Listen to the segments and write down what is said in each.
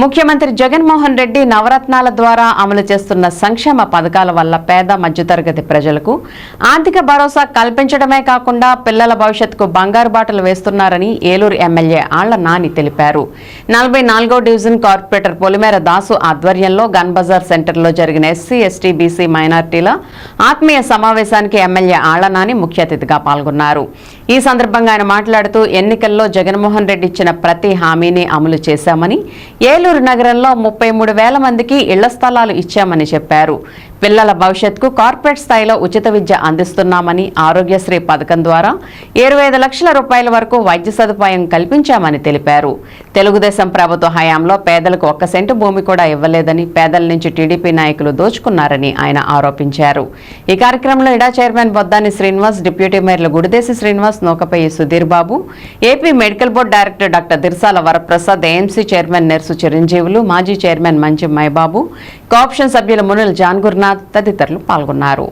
ముఖ్యమంత్రి జగన్మోహన్ రెడ్డి నవరత్నాల ద్వారా అమలు చేస్తున్న సంక్షేమ పథకాల వల్ల పేద మధ్యతరగతి ప్రజలకు ఆర్థిక భరోసా కల్పించడమే కాకుండా పిల్లల భవిష్యత్తుకు బంగారు బాటలు వేస్తున్నారని ఏలూరు ఎమ్మెల్యే ఆళ్ళ నాని తెలిపారు. నలభై నాలుగో డివిజన్ కార్పొరేటర్ పొలిమేర దాసు ఆధ్వర్యంలో గన్ బజార్ సెంటర్లో జరిగిన ఎస్సీ ఎస్టీ బీసీ మైనార్టీల ఆత్మీయ సమావేశానికి ఎమ్మెల్యే ఆళ్ళ నాని ముఖ్య అతిథిగా పాల్గొన్నారు. ఈ సందర్భంగా ఆయన మాట్లాడుతూ ఎన్నికల్లో జగన్మోహన్ రెడ్డి ఇచ్చిన ప్రతి హామీని అమలు చేశామని ఏలూరు నగరంలో ముప్పై మూడు వేల మందికి ఇళ్ళ స్థలాలు ఇచ్చామని చెప్పారు. పిల్లల భవిష్యత్కు కార్పొరేట్ స్థాయిలో ఉచిత విద్య అందిస్తున్నామని ఆరోగ్యశ్రీ పథకం ద్వారా ఇరవై ఐదు లక్షల రూపాయల వరకు వైద్య సదుపాయం కల్పించామని తెలిపారు. తెలుగుదేశం ప్రభుత్వ హయాంలో పేదలకు ఒక్క సెంటు భూమి కూడా ఇవ్వలేదని పేదల నుంచి టీడీపీ నాయకులు దోచుకున్నారని ఆయన ఆరోపించారు. ఈ కార్యక్రమంలో ఇడా chairman Boddani Srinivas deputy మేయర్లు Gudideshi Srinivas Nukapeyi Sudheer Babu AP medical board director doctor Dirsala Varaprasad AMC chairman Nersu Chiranjeevulu మాజీ చైర్మన్ మంచి మైబాబు కాప్షన్ సభ్యులు మునుల్ జాన్ గురునాథ్ తదితరులు పాల్గొన్నారు.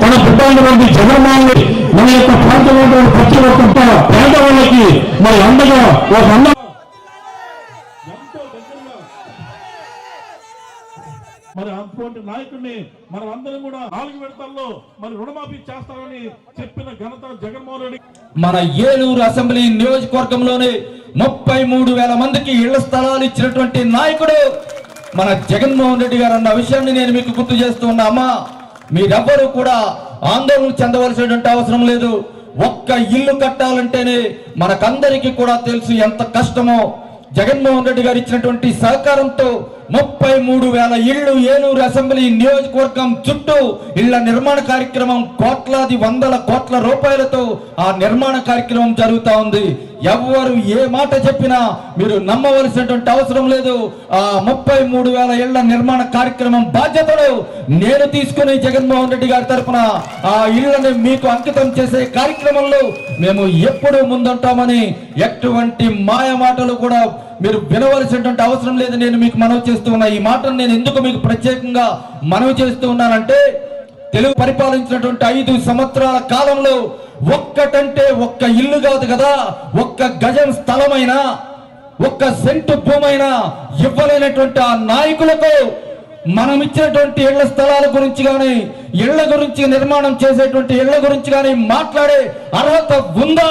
తన పుట్టినటువంటి జగన్మోహన్ మన యొక్క ప్రాంతంలో ప్రతి ఒక్క మరి అండగా ఒక అండ మరి అటువంటి నాయకుడిని మనం అందరం కూడా నాలుగు విడతల్లో మరి రుణమాఫీ చేస్తామని చెప్పిన ఘనత జగన్మోహన్ రెడ్డి. మన ఏలూరు అసెంబ్లీ నియోజకవర్గంలోనే ముప్పై మూడు వేల మందికి ఇళ్ళ స్థలాలు ఇచ్చినటువంటి నాయకుడు మన జగన్మోహన్ రెడ్డి గారు అన్న విషయాన్ని నేను మీకు గుర్తు చేస్తూ ఉన్నామా మీరెవ్వరూ కూడా ఆందోళన చెందవలసినటువంటి అవసరం లేదు. ఒక్క ఇల్లు కట్టాలంటేనే మనకందరికీ కూడా తెలుసు ఎంత కష్టమో. జగన్మోహన్ రెడ్డి గారు ఇచ్చినటువంటి సహకారంతో ముప్పై మూడు వేల ఇళ్ళు ఏలూరు అసెంబ్లీ నియోజకవర్గం చుట్టూ ఇళ్ళ నిర్మాణ కార్యక్రమం కోట్లాది వందల కోట్ల రూపాయలతో ఆ నిర్మాణ కార్యక్రమం జరుగుతా ఉంది. ఎవ్వరు ఏ మాట చెప్పినా మీరు నమ్మవలసినటువంటి అవసరం లేదు. ఆ ముప్పై మూడు వేల ఇళ్ళ నిర్మాణ కార్యక్రమం బాధ్యతలు నేను తీసుకుని జగన్మోహన్ రెడ్డి గారి తరఫున ఆ ఇళ్ళను మీకు అంకితం చేసే కార్యక్రమంలో మేము ఎప్పుడు ముందుంటామని ఎటువంటి మాయ మాటలు కూడా మీరు వినవలసినటువంటి అవసరం లేదు. నేను మీకు మనవి చేస్తూ ఉన్నా ఈ మాటను నేను ఎందుకు మీకు ప్రత్యేకంగా మనవి చేస్తూ ఉన్నానంటే తెలుగు పరిపాలించినటువంటి ఐదు సంవత్సరాల కాలంలో ఒక్కటంటే ఒక్క ఇల్లు కాదు కదా ఒక్క గజం స్థలమైనా ఒక్క సెంటు భూమైనా ఇవ్వలేనటువంటి ఆ నాయకులకు మనం ఇచ్చినటువంటి ఇళ్ళ స్థలాల గురించి కానీ ఇళ్ళ గురించి నిర్మాణం చేసేటువంటి ఇళ్ళ గురించి కానీ మాట్లాడే అర్హత ఉందా?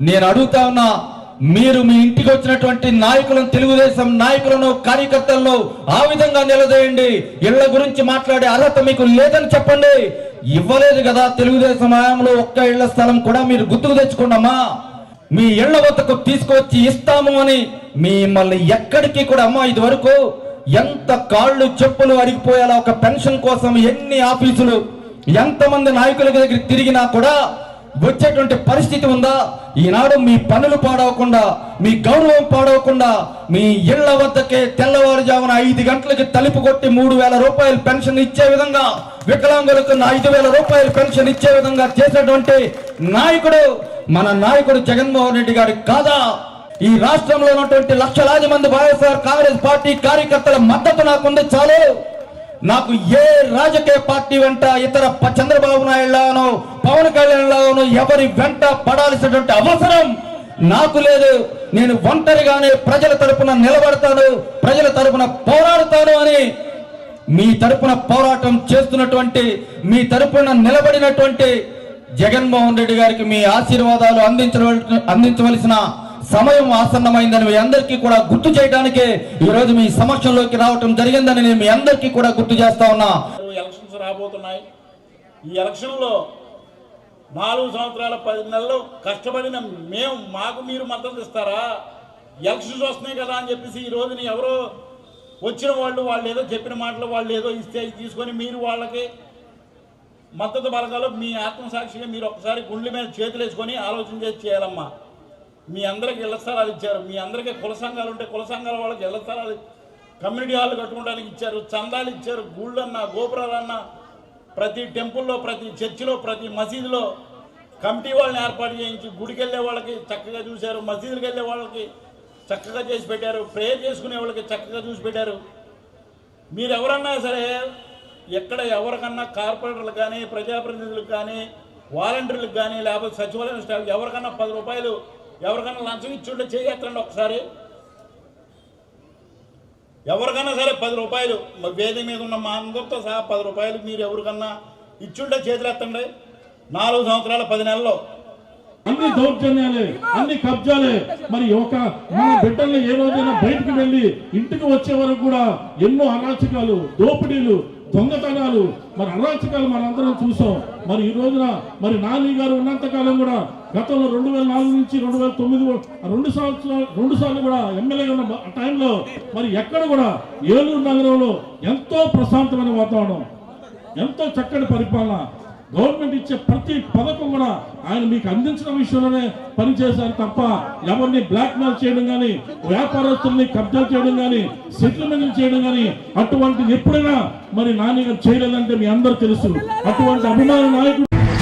నేను అడుగుతా ఉన్నా మీరు మీ ఇంటికి వచ్చినటువంటి నాయకులను తెలుగుదేశం నాయకులను కార్యకర్తలను ఆ విధంగా నిలదీయండి. ఇళ్ళ గురించి మాట్లాడే అర్హత మీకు లేదని చెప్పండి. ఇవ్వలేదు కదా తెలుగుదేశం హయాంలో ఒక్క ఇళ్ళ స్థలం కూడా మీరు గుర్తుకు తెచ్చుకోండమ్మా మీ ఇళ్ళ వద్దకు తీసుకువచ్చి ఇస్తాము అని మిమ్మల్ని ఎక్కడికి కూడా అమ్మా ఇది వరకు ఎంత కాళ్ళు చెప్పులు అరిగిపోయేలా ఒక పెన్షన్ కోసం ఎన్ని ఆఫీసులు ఎంతమంది నాయకుల దగ్గర తిరిగినా కూడా వచ్చేటువంటి పరిస్థితి ఉందా? ఈనాడు మీ పనులు పాడవకుండా మీ గౌరవం పాడవకుండా మీ ఇళ్ళ వద్దకే తెల్లవారుజామున ఐదు గంటలకి తలుపు కొట్టి మూడు వేల రూపాయలు పెన్షన్ ఇచ్చే విధంగా వికలాంగులకు ఐదు వేల రూపాయలు పెన్షన్ ఇచ్చే విధంగా చేసేటువంటి నాయకుడు మన నాయకుడు జగన్మోహన్ రెడ్డి గారి కాదా? ఈ రాష్ట్రంలో ఉన్నటువంటి లక్షలాది మంది వైఎస్ఆర్ కాంగ్రెస్ పార్టీ కార్యకర్తల మద్దతు నాకుంది చాలు. నాకు ఏ రాజకీయ పార్టీ వెంట ఇతర చంద్రబాబు నాయుడులాగానో పవన్ కళ్యాణ్ ఎవరి వెంట పడాల్సినటువంటి అవసరం నాకు లేదు. నేను ఒంటరిగానే ప్రజల తరపున నిలబడతాను ప్రజల తరపున పోరాడతాను అని మీ తరపున పోరాటం చేస్తున్నటువంటి మీ తరపున నిలబడినటువంటి జగన్మోహన్ రెడ్డి గారికి మీ ఆశీర్వాదాలు అందించవలసిన అందించవలసిన సమయం ఆసన్నమైందని మీ అందరికీ కూడా గుర్తు చేయడానికే ఈరోజు మీ సమక్షంలోకి రావటం జరిగిందని నేను మీ అందరికీ కూడా గుర్తు చేస్తా ఉన్నా. ఎలక్షన్స్ రాబోతున్నాయి. ఈ ఎలక్షన్లో నాలుగు సంవత్సరాల పది నెలలు కష్టపడిన మేము మాకు మీరు మద్దతు ఇస్తారా? ఎలక్షన్స్ వస్తున్నాయి కదా అని చెప్పేసి ఈ రోజున ఎవరో వచ్చిన వాళ్ళు వాళ్ళు ఏదో చెప్పిన మాటలు వాళ్ళు ఏదో ఇస్తే తీసుకొని మీరు వాళ్ళకి మద్దతు బలగాలో మీ ఆత్మసాక్షిగా మీరు ఒకసారి గుండె మీద చేతులు వేసుకొని ఆలోచన చేసి చేయాలమ్మా. మీ అందరికి ఇళ్ళ స్థలాలు ఇచ్చారు. మీ అందరికీ కుల సంఘాలు ఉంటే కుల సంఘాల వాళ్ళకి ఇళ్ళ స్థలాలు కమ్యూనిటీ హాల్ కట్టుకోవడానికి ఇచ్చారు. చందాలు ఇచ్చారు. గుళ్ళన్నా గోపురాలన్నా ప్రతి టెంపుల్లో ప్రతి చర్చిలో ప్రతి మసీదులో కమిటీ వాళ్ళని ఏర్పాటు చేయించి గుడికి వెళ్ళే వాళ్ళకి చక్కగా చూశారు. మసీదులకు వెళ్ళే వాళ్ళకి చక్కగా చేసి పెట్టారు. ప్రేయర్ చేసుకునే వాళ్ళకి చక్కగా చూసి పెట్టారు. మీరు ఎవరన్నా సరే ఎక్కడ ఎవరికన్నా కార్పొరేటర్లకు కానీ ప్రజాప్రతినిధులకు కానీ వాలంటీర్లకు కానీ లేకపోతే సచివాలయం స్టాఫ్ ఎవరికన్నా పది రూపాయలు ఎవరికన్నా లంచం ఇచ్చుంటే చేయత్తండి ఒకసారి. ఎవరికన్నా సరే పది రూపాయలు మా వేదిక మీద ఉన్న మా అందరితో సహా పది రూపాయలు మీరు ఎవరికన్నా ఇచ్చుంటే చేతులు ఎత్తండి. నాలుగు సంవత్సరాల పది నెలల్లో అన్ని దౌర్జన్యాలే అన్ని కబ్జాలే. మరి ఒక మన బిడ్డల్ని ఏ రోజైనా బయటకు వెళ్ళి ఇంటికి వచ్చే వరకు కూడా ఎన్నో అరాచకాలు దోపిడీలు దొంగతనాలు మరి అరాచకాలు మనందరం చూసాం. మరి ఈ రోజున మరి నాని గారు ఉన్నంత కాలం కూడా గతంలో రెండు వేల నాలుగు నుంచి రెండు వేల తొమ్మిది రెండు సంవత్సరాలు రెండు సార్లు కూడా ఎమ్మెల్యేగా ఉన్న టైంలో మరి ఎక్కడ కూడా ఏలూరు నగరంలో ఎంతో ప్రశాంతమైన వాతావరణం ఎంతో చక్కటి పరిపాలన. గవర్నమెంట్ ఇచ్చే ప్రతి పథకం కూడా ఆయన మీకు అందించడం విషయంలోనే పనిచేశారు తప్ప ఎవరిని బ్లాక్మెయిల్ చేయడం కానీ వ్యాపారస్తుల్ని కబ్జా చేయడం కానీ సెటిల్మెంట్ చేయడం కానీ అటువంటిది ఎప్పుడైనా మరి నాని చేయలేదంటే మీ అందరూ తెలుసు. అటువంటి అభిమాన నాయకుడు